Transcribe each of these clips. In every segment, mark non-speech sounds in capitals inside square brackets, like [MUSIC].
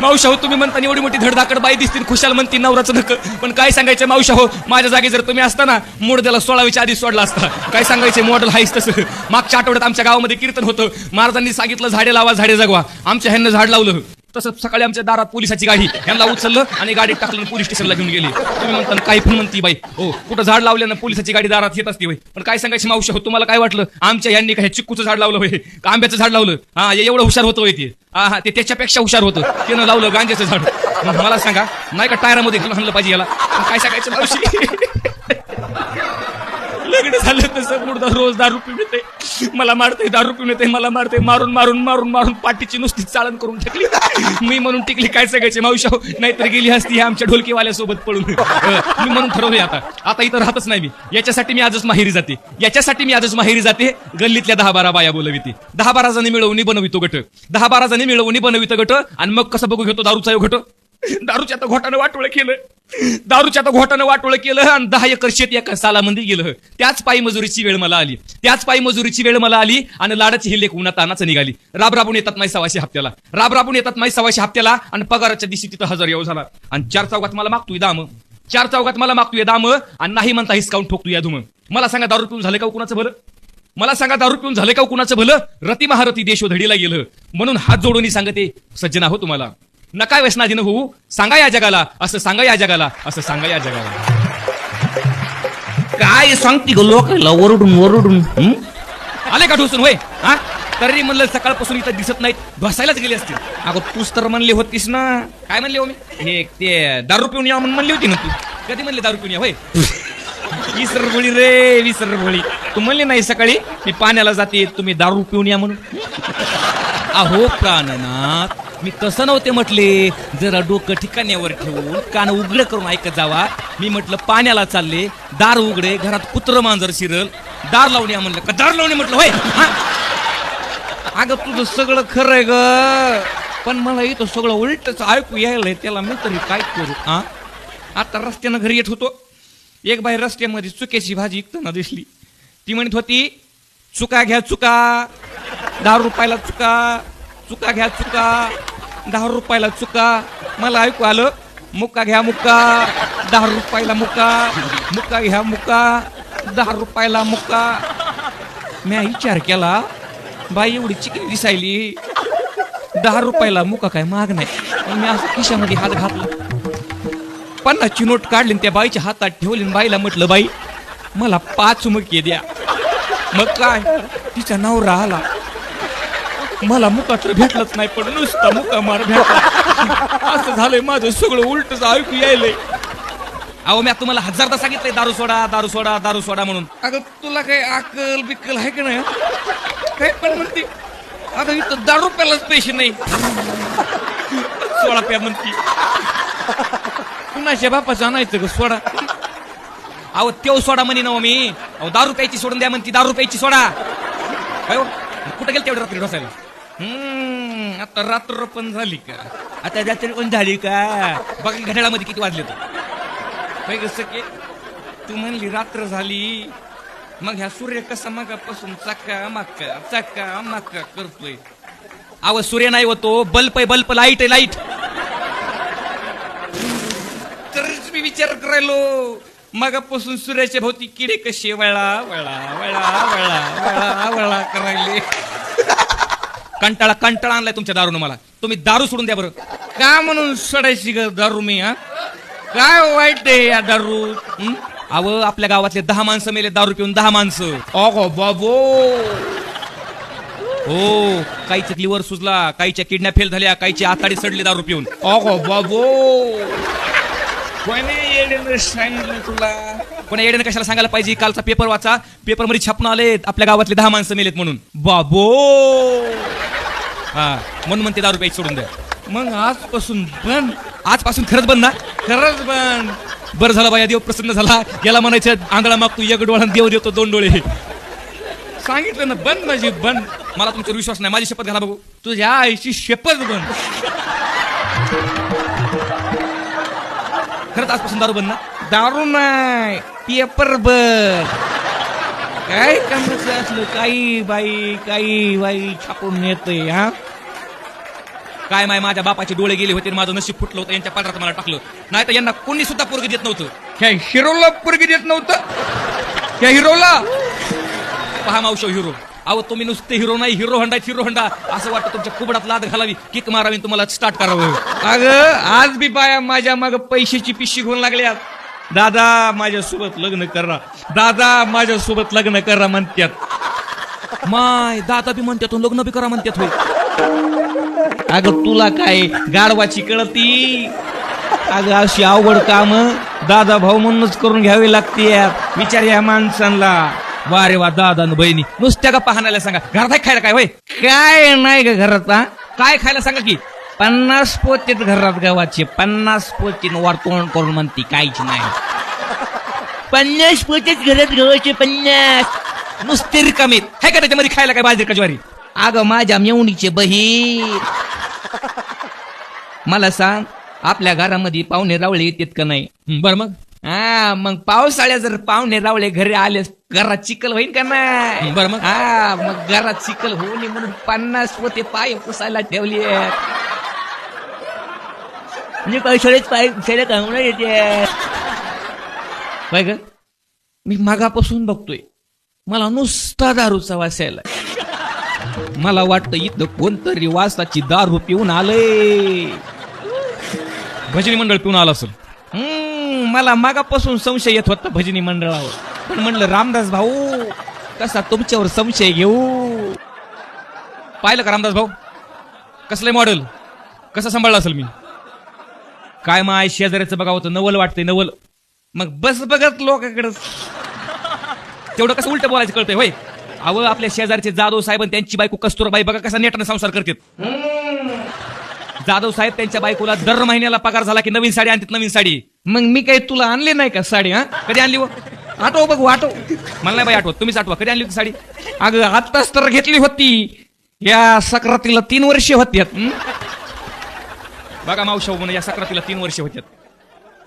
मावशा हो तुम्ही म्हणता एवढी मोठी धडधाकड बाई दिसतील खुशाल म्हणतील नवराचं नक पण काय सांगायचं मावशा हो माझ्या जागी जर तुम्ही असता ना मूड त्याला सोळावीच्या आधी सोडला असता. काय सांगायचं मॉडेल हायच तसं. मागच्या आठवड्यात आमच्या गावामध्ये कीर्तन होतं. महाराजांनी सांगितलं झाडे लावा झाडे जगवा. आमच्या ह्यांना झाड लावलं. तसं सकाळी आमच्या दारात पोलिसाची गाडी यांना उचललं आणि गाडीत टाकलं पोलीस स्टेशनला घेऊन गेली. तुम्ही म्हणता काही पण म्हणती बाई. हो कुठं झाड लावल्यानं पोलिसाची गाडी दारात येत असते बाई. पण काय सांगायची मावशी हो तुम्हाला काय वाटलं? आमच्या यांनी काय चिक्कूचं झाड लावलं होय का आंब्याचं झाड लावलं? हा एवढं हुशार होतं होय ते. हा ते त्याच्यापेक्षा हुशार होतं. त्यानं लावलं गांज्याचं झाड. मग मला सांगा नाही का टायरामध्ये घेऊन आणलं पाहिजे याला? पण काय सांगायचं मावशी? लग्न झालं तसं मुर्दा रोज दारू पिऊन येते. मला मारते दारू पिऊन येते मला मारते. मारून मारून मारून मारून पाठीची नुसती चाळण करून टाकली मी म्हणून टिकली काय सगळ्याचे मावशा नाहीतर गेली असती आमच्या ढोलकीवाल्यासोबत पळून. मी म्हणून ठरवले आता. आता इथं राहतच नाही मी. याच्यासाठी मी आजच माहेरी जाते. याच्यासाठी मी आजच माहेरी जाते. गल्लीतल्या दहा बारा बाया बोलविते. दहा बारा जणी मिळवून बनवितो गट. दहा बारा जणी मिळवून बनवितो गट. आणि मग कसं बघू घेतो दारूचा ह्यो गट दारूच्या आता घोटानं वाटोळं केलं. दारूच्या आता घोटानं वाटोळं केलं आणि दहा एकर शेत एका सालामध्ये गेलं. त्याच पायी मजुरीची वेळ मला आली. त्याच पायी मजुरीची वेळ मला आली आणि लाडाची ही लेख उन्हा तानाच निघाली. राब राबून येतात माई सवाशे हप्त्याला. राब राबून येतात माई सवाशे हप्त्याला आणि पगाराच्या दिवशी तिथं हजार येऊ झाला. आणि चार चौकात मला मागतोय दाम. चार चौकात मला मागतोय दाम आणि नाही म्हणता हिसकावून ठोकतो या धुम. मला सांगा दारू पिऊन झालं का हो कुणाचं भलं? मला सांगा दारू पिऊन झालं का हो कुणाचं भलं? रती महारती देशोधडीला गेलं. म्हणून हात जोडून सांगते सज्जना हो तुम्हाला. नका व्यसनाधीन होऊ. सांगा या जगाला. असं सांगा या जगाला. असं सांगा या जगाला. काय सांगते ग लोकांना ओरडून ओरडून. हं? आले का ढोसून होय? हा? तरी म्हणलं सकाळपासून इथं दिसत नाहीत. ढोसायलाच गेले असतील. अगं तूच तर म्हणली होतीस ना. काय म्हणले हो मी? हे ते दारू पिऊन या म्हणून म्हणली होती ना तू. कधी म्हणले दारू पिऊन या होय? [LAUGHS] विसर भोळी रे विसर भोळी तू म्हणली नाही सकाळी मी पाण्याला जाते तुम्ही दारू पिऊन या म्हणून. अहो प्राणनाथ. मी तसं नव्हते म्हटले. जरा डोकं ठिकाण्यावर ठेवून कान उघडं करून ऐकत जावा. मी म्हटलं पाण्याला चालले. दार उघडे घरात कुत्र मांजर शिरल. दार लावणे या म्हणलं. का दार लावणे म्हटलं? होय. हा? अगं तुझं सगळं खरं आहे ग. पण मला इथं सगळं उलटच ऐकू यायलंय त्याला मी तरी काय करू? हा? आता रस्त्यानं घरी येत होतो. एक बाई रस्त्यामध्ये चुक्याची भाजी विकताना दिसली. ती म्हणत होती चुका घ्या चुका. दहा रुपयाला चुका. चुका घ्या चुका. दहा रुपयाला चुका. मला ऐकू आलं मुक्का घ्या मुक्का दहा रुपयाला मुक्का मुक्का घ्या मुक्का दहा रुपयाला मुक्का मी विचार केला बाई एवढी चिकन दिसायली. दहा रुपयाला मुका काय माग नाही. मग मी असं खिशामध्ये हात घातला. पन्नासची नोट काढली त्या बाईच्या हातात ठेवली बाईला म्हटलं बाई मला पाच मुके द्या. मग काय? तिचा नवरा आला. मला मुका तर भेटलंच नाही पण नुसता मुका मार भेटला. असं झालंय माझं सगळं उलट ऐकू यायलंय. अहो मी तुम्हाला हजारदा सांगितलंय दारू सोडा दारू सोडा दारू सोडा म्हणून. अगं तुला काही अकल बिकल आहे का नाही? काय पण म्हणते. आता इथं दारू प्यालाच पैसे नाही. सोडा प्या म्हणती. कुणाच्या बापाचं आणायचं ग सोडा? अहो तेव सोडा म्हणे ना मी. अहो दारू प्यायची सोडून द्या म्हणती दारू प्यायची सोडा. अयो कुठं गेल तेवढ्या रात्री ढोसायला हम्म आता रात्र पण झाली का? आता रात्री पण झाली का? बघा घड्याळामध्ये किती वाजले तर कसं की तू म्हणली रात्र झाली. मग ह्या सूर्य कसा मगापासून चक्का मक्का चक्का मक्का करतोय. अव सूर्य नाही होतो बल्ब आहे बल्ब लाइट आहे लाइट. तरीच मी विचार करायलो. मगापासून सूर्याच्या भोवती किडे कसे वळा वळा वळा वळा वळा वळा करायले. कंटाळा कंटाळा आणलाय तुमच्या दारूनं मला. तुम्ही दारू सोडून द्या बरं. का म्हणून सोडायची ग दारू मी हा? काय वाईट आहे या दारू? हं? अव आपल्या गावातले दहा माणसं मेले दारू पिऊन दहा माणसं. अगो बाबो. हो काहीच्या लिव्हर सुजला काहीच्या किडनॅप फेल झाल्या काहीची आताडी सडली दारू पिऊन. अगो बाबो. कोणी येडेनं सांगितलं तुला? येड्याने कशाला सांगायला पाहिजे? कालचा पेपर वाचा. पेपरमध्ये छापून आलेत. आपल्या गावातले दहा माणसं मेलेत म्हणून. बाबो. हा म्हणून म्हणते दारू प्यायची सोडून द्या. मग आजपासून बंद आजपासून खरंच बंद ना? खरंच बंद बरं झालं बाया देव प्रसन्न झाला. याला म्हणायचं आंधळा मागतो एक डोळा देव देतो दोन डोळे. सांगितलं ना बंद माझी बंद मला तुमचा विश्वास नाही माझी शपथ घाला बघू. तुझ्या आईची शपथ बंद खरंच आजपासून दारू बंद ना? दारू नाही पेपर बंद काय कामाचं असलं काही बाई काही बाई छापून येतंय हा? काय माय माझ्या बापाचे डोळे गेले होते आणि माझं नशीब फुटलं होतं यांच्या पात्रात मला टाकलं. नाही तर यांना कोणी सुद्धा पोरगी देत नव्हतं. ह्या हिरोला पोरगी देत नव्हतं? ह्या हिरोला? पहा मावशो हिरो. अहो तुम्ही नुसते हिरो नाही हिरो हंडा हिरो हंडा. असं वाटतं तुमच्या कुबडात लाद घालावी किक मारावी आणि तुम्हाला स्टार्ट करावं. अगं आज बी बाया माझ्या माग पैशाची पिशी घेऊन लागल्या दादा माझ्यासोबत लग्न करा. दादा माझ्यासोबत लग्न करा म्हणत्यात. माय दादा बी म्हणतात लग्न बी करा म्हणतात होय. अगं तुला काय गाडवाची कळती? अगं अशी अवघड काम दादा भाऊ म्हणूनच करून घ्यावी लागते विचार या माणसांना. वा रे वा दादा न बहिणी. नुसत्या का पाहण्याला सांगा. घरात खायला काय? होय. काय नाही ग घरात काय खायला सांगा की? पन्नास पोतीत घरात गावाचे पन्नास पोतीन वारतोंड करून म्हणते काहीच नाही. पन्नास पोतीत घरात गावाचे पन्नास. नुसते रिकामीत आहे का त्याच्यामध्ये खायला काय बाजरी का ज्वारी? अगं माझ्या मेवणीचे बहीण. मला सांग आपल्या घरामध्ये पाहुणे रावळे येतात का नाही? बर मग. हा मग पावसाळ्या जर पाहुणे रावळे घरी आले घरात चिखल होईल का नाही? बर मग. हा मग घरात चिखल होऊ नये म्हणून पन्नास पोते पाय पुसायला ठेवली म्हणजे पावसाळ्यात पाय पुसायला कामून येते काय ग? मी मागापासून बघतोय मला नुसता दारूचा वास यायला मला वाटतं इथं कोणतरी वासाची दारू पिऊन आलंय. भजनी मंडळ पिऊन आलं असेल. हम्म, मला मागापासून संशय येत होता भजनी मंडळावर. पण म्हणलं रामदास भाऊ कसा तुमच्यावर संशय घेऊ? पाहिलं का रामदास भाऊ? कसलं मॉडेल कसं सांभाळलं असेल मी? काय माय शेजाऱ्याचं बघा होतं नवल वाटतंय नवल. मग बस बघत लोकांकडे. तेवढं कसं उलट बोलायचं कळतंय होय? अव आपल्या शेजारचे जाधव साहेब आणि त्यांची बायको कस्तुराबाई बघा कसा नेटाने संसार करतात. जाधव साहेब त्यांच्या बायकोला दर महिन्याला पगार झाला की नवीन साडी आणतात नवीन साडी. मग मी काही तुला आणली नाही का साडी हा? कधी आणली हो आठव बघू आठव. मला नाही बाई आठवत तुम्हीच आठवा कधी आणली होती साडी? अगं आत्ताच तर घेतली होती. या सक्रातीला तीन वर्षे होत्यात हं? बघा मावशाऊ म्हणून या सक्रातीला तीन वर्षे होत्यात.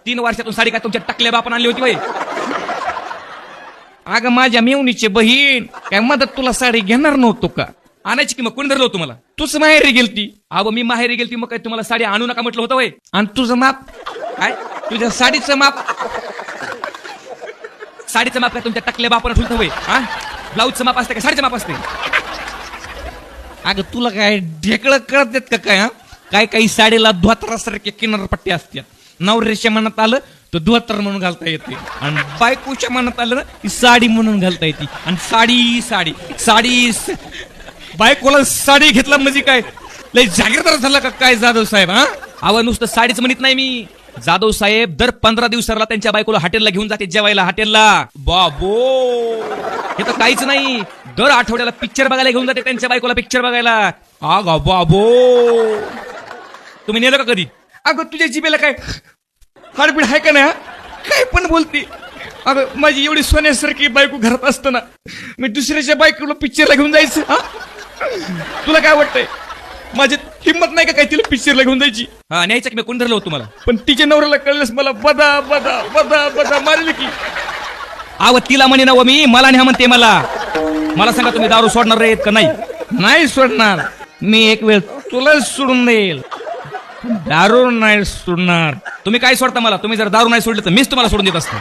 तीन वर्षातून साडी काय तुमच्या टाकल्या बापान आणली होती बाई? अगं माझ्या मेवणीचे बहीण काय मदत तुला साडी घेणार नव्हतो का? आणायची की मग? कोणी धरलं होतं मला तूच माहेरी गेलती. अहो मी माहेरी गेलती मग काय तुम्हाला साडी आणू नका म्हटलं होतं वय. आणि तुझं माप? काय? तुझ्या साडीचं माप? साडीचं माप काय तुमच्या टकल्या बापाला ठुलतं वय? हा? ब्लाऊजचं माप असते का? साडीचं माप असते. अगं तुला काय ढेकळं कळत देत का काय हा? काय काही साडीला धोत्रासारखे किनारपट्टी असतात. नवऱ्याच्या मनात आलं तर धोतर म्हणून घालता येते. आणि बायकोच्या मनात आलं ना की साडी म्हणून घालता येते. आणि साडी साडी साडी बायकोला साडी घेतला म्हणजे काय? लय जागीरदार झाला का काय जाधव साहेब हा? अव नुसतं साडीच म्हणत नाही मी. जाधव साहेब दर पंधरा दिवसाला त्यांच्या बायकोला हॉटेलला घेऊन जाते जेवायला हॉटेलला बाबो! हे तर काहीच नाही. दर आठवड्याला पिक्चर बघायला घेऊन जाते त्यांच्या बायकोला पिक्चर बघायला. आगा बाबो! तुम्ही नेलं का कधी? अगं तुझ्या जिबेला काय? हाडबीड आहे का नाही? काय पण बोलते. अगं माझी एवढी सोन्यासारखी बायको घरात असताना मी दुसऱ्याच्या बायकोला पिक्चरला घेऊन जायचं हा? तुला काय वाटतंय? माझी हिंमत नाही का काय तिला पिक्चरला घेऊन जायची? हा न्यायचं की मी कोण धरलं होतं तुम्हाला? पण तिच्या नवऱ्याला कळलंच मला बदा बदा बदा बदा मारले की. आव तिला म्हणे ना मी मला न्या म्हणते मला. मला सांगा तुम्ही दारू सोडणार रे का नाही? नाही सोडणार. मी एक वेळ तुलाच सोडून देईल. दारू नाही सोडणार. तुम्ही काय सोडता मला? तुम्ही जर दारू नाही सोडले तर मीच तुम्हाला सोडून देत असतो.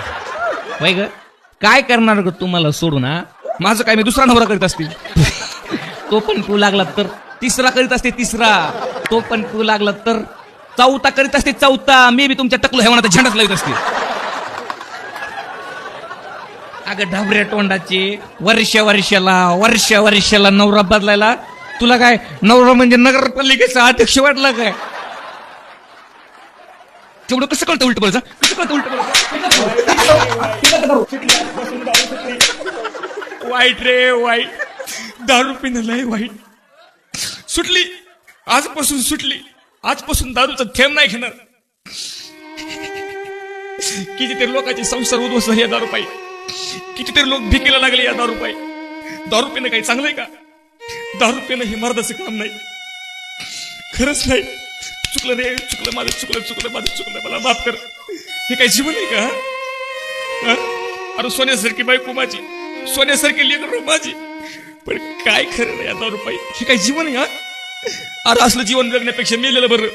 वय ग काय करणार ग तुम्हाला सोडून हा? माझं काय मी दुसरा नवरा करीत असतील तो पण तू लागला तर. तिसरा करीत असते तिसरा. तो पण तू लागला तर. चौथा करीत असते चौथा. मी बी तुमच्या टकलो हेवणाचा झेंडाच लावित असते. अगं ढबऱ्या तोंडाचे वर्ष वर्षाला वर्ष वर्षाला नवरा बदलायला. तुला काय नवरा म्हणजे नगरपालिकेचा अध्यक्ष वाटला काय? तेवढं कसं कळतं उलट बोलायचं? कसं कळतं उलट वाईट रे वाईट. दारू पिणं लय वाईट. सुटली. आजपासून सुटली. आजपासून दारूचा थेंब नाही घेणार. कितीतरी लोकांचे संसार उद्ध्वस्त झाले या दारू पायी कितीतरी लोक भिकेला लागले या दारू पायी दारू पिणं काही चांगलंय का? दारू पिणं हे मर्दाचं काम नाही. खरंच नाही. चुकलं रे चुकलं माझं चुकलं चुकलं माझं चुकलं मला माफ कर. हे काय जीवन आहे का अरे सोन्यासारखी बायको माझी सोन्यासारखी लेकर माझी. पण काय खरं नाही आता दारू हे काय जीवन आहे हा? अरे असलं जीवन जगण्यापेक्षा मेलेलं बरं.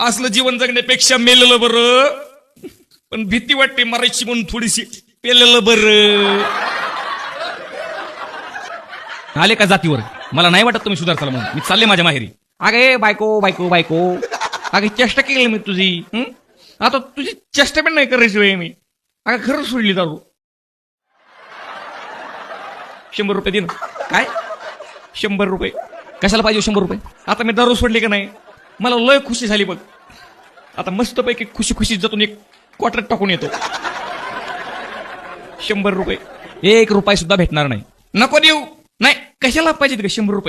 असलं जीवन जगण्यापेक्षा मेलेलं बरं. पण भीती वाटते मरायची म्हणून थोडीशी. पेलेलं बरं. आले का जातीवर? मला नाही वाटत तुम्ही सुधारताल म्हणून. मी चालले माझ्या माहेरी. अरे बायको बायको बायको। अगे चेष्टा केली मी तुझी आता तुझी चेष्टा पण नाही करायची वेळ मी. अगं खरंच सोडली दारू. शंभर रुपये दे ना. काय? शंभर रुपये. कशाला पाहिजे शंभर रुपये? आता मी दारू सोडली का नाही? मला लय खुशी झाली बघ. आता मस्तपैकी खुशी खुशी जातून एक क्वार्टर टाकून येतो. शंभर रुपये. एक रुपये सुद्धा भेटणार नाही. नको देऊ. नाही कशाला पाहिजे का शंभर रुपये?